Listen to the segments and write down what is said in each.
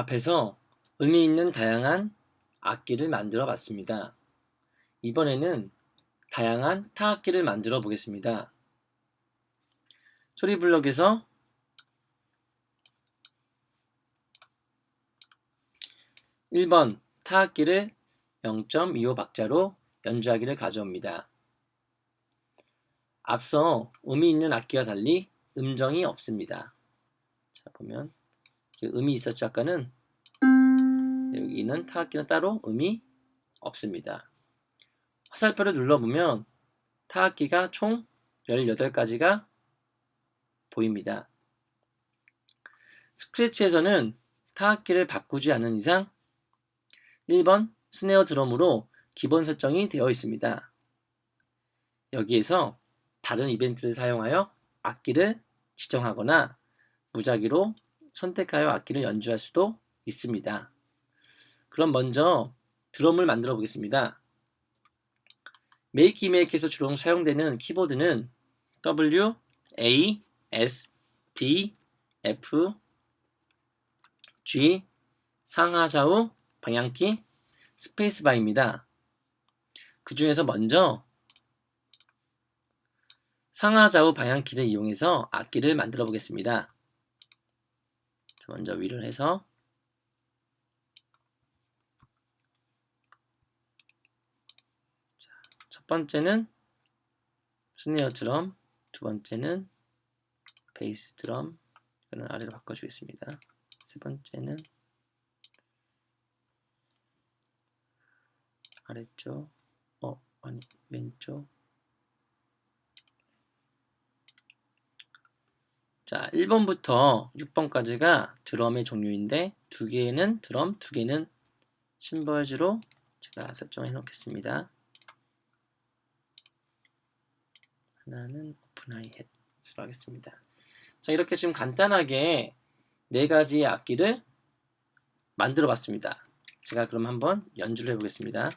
앞에서 의미 있는 다양한 악기를 만들어 봤습니다. 이번에는 다양한 타악기를 만들어 보겠습니다. 소리블럭에서 (1번) 타악기를 0.25 박자로 연주하기를 가져옵니다. 앞서 음이 있는 악기와 달리 음정이 없습니다. 자 보면 음이 있었죠 아까는 여기는 타악기는 따로 음이 없습니다. 화살표를 눌러보면 타악기가 총 18가지가 보입니다. 스크래치에서는 타악기를 바꾸지 않는 이상 1번 스네어 드럼으로 기본 설정이 되어 있습니다. 여기에서 다른 이벤트를 사용하여 악기를 지정하거나 무작위로 선택하여 악기를 연주할 수도 있습니다. 그럼 먼저 드럼을 만들어 보겠습니다. 메이키 메이키에서 주로 사용되는 키보드는 W, A, S, D, F, G, 상하 좌우 방향키, 스페이스바입니다. 그 중에서 먼저 상하 좌우 방향키를 이용해서 악기를 만들어 보겠습니다. 먼저 위를 해서 첫 번째는 스네어 드럼, 두 번째는 베이스 드럼, 이거는 아래로 바꿔주겠습니다. 세 번째는 아래쪽, 어, 아니, 왼쪽. 자, 1번부터 6번까지가 드럼의 종류인데 두 개는 드럼, 두 개는 심벌즈로 제가 설정해 놓겠습니다. 하나는 오픈 하이햇으로 하겠습니다. 자, 이렇게 지금 간단하게 네 가지의 악기를 만들어 봤습니다. 제가 그럼 한번 연주를 해 보겠습니다.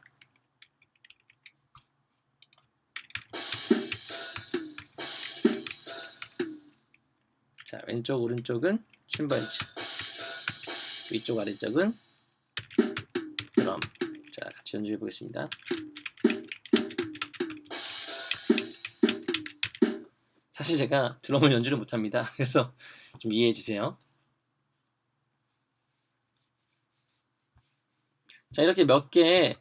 왼쪽 오른쪽은 심벌즈 위쪽 아래쪽은 드럼 자, 같이 연주해 보겠습니다. 사실 제가 드럼을 연주를 못합니다. 그래서 좀 이해해 주세요. 자, 이렇게 몇 개의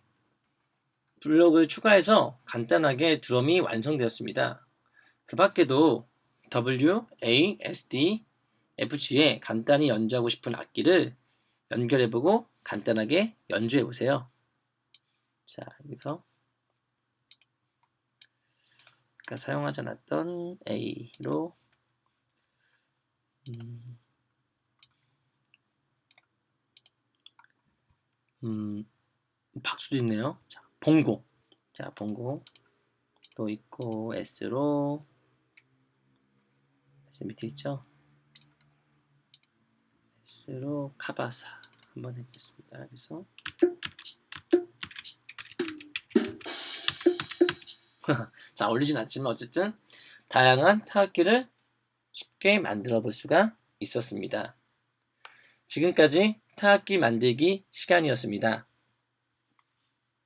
블록을 추가해서 간단하게 드럼이 완성되었습니다. 그 밖에도 W, A, S, D, F, G에 간단히 연주하고 싶은 악기를 연결해보고 간단하게 연주해보세요. 자, 여기서 아까 사용하지 않았던 A로 음, 음, 박수도 있네요. 자, 봉고. 자, 봉고. 또 있고 S로 S 밑에 있죠? S로 카바사 한번 해보겠습니다. 그래서 자 어울리진 않지만 어쨌든 다양한 타악기를 쉽게 만들어 볼 수가 있었습니다. 지금까지 타악기 만들기 시간이었습니다.